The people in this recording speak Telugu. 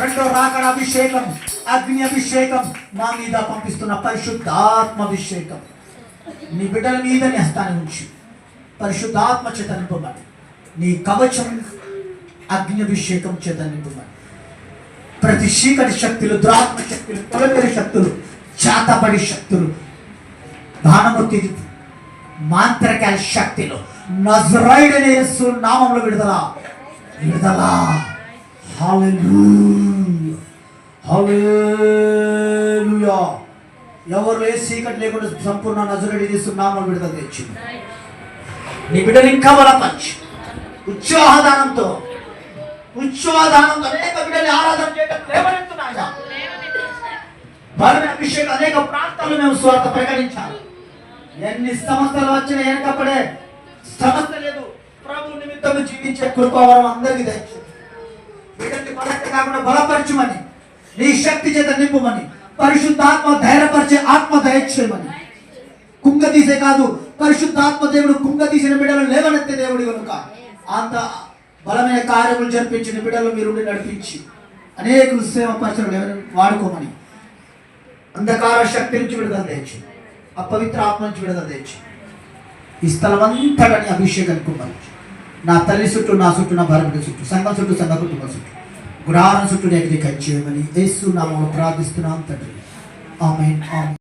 అభిషేకం అగ్ని అభిషేకం మా మీద పంపిస్తున్న పరిశుద్ధాత్మ అభిషేకం నీ బిడ్డల మీద నీ హస్తాన్ని ఉంచి. పరిశుద్ధాత్మ చేత నింపమని నీ కవచం అగ్ని అభిషేకం చేత నింపమని ప్రతి చీకటి శక్తులు దురాత్మ శక్తులు తొలకరి శక్తులు చేతపడి శక్తులు భానమూర్తి మాంత్రికాల శక్తిలో నజరైడ్ అనే నామంలో విడుదల. విడుదల. హల్లెలూయా. హలేలుయా ఎవరు ఏ చీకటి లేకుండా సంపూర్ణ నజరైడి యేసు విడుదల తెచ్చింది నీ బిడ్డలు ఇంకా బలపరచు ఉత్సాహదానంతో ఉత్సాహదానంతో అనేక బిడ్డలు ఆరాధన చేయడం లేవనెత్తున్నాయా బలమైన అభిషేకం అనేక ప్రాంతాలు మేము స్వార్థ ప్రకటించాలి. ఎన్ని సంస్థలు వచ్చినా వెనకపడే సమస్య లేదు. ప్రభు నిమిత్తం జీవించే కృపావరం అందరికీ దయచు వీటిని బలహీన కాకుండా బలపరచుమని నీ శక్తి చేత నింపుమని పరిశుద్ధాత్మ ధైర్యపరిచే ఆత్మ దయచేయమని. కుంగ తీసే కాదు పరిశుద్ధాత్మ దేవుడు కుంగ తీసిన బిడ్డలు లేవనెత్తే దేవుడి కనుక అంత బలమైన కార్యములు జరిపించిన బిడ్డలు మీరు నడిపించి అనేక సేవ పరిచయం వాడుకోమని. అంధకార శక్తి నుంచి విడుదల తెచ్చు అపవిత్ర ఆత్మ నుంచి విడుదల తెచ్చు ఈ స్థలం అంతటని అభిషేకం కుమ్మరించు. నా తల్లి చుట్టూ నా చుట్టూ నా భార్య చుట్టూ సంఘం చుట్టూ సంఘ కుటుంబం చుట్టూ. గుడారం చుట్టూ నేను చేయమని యేసు నామములో ప్రార్థిస్తున్నాం తండ్రి. ఆమె ఆమె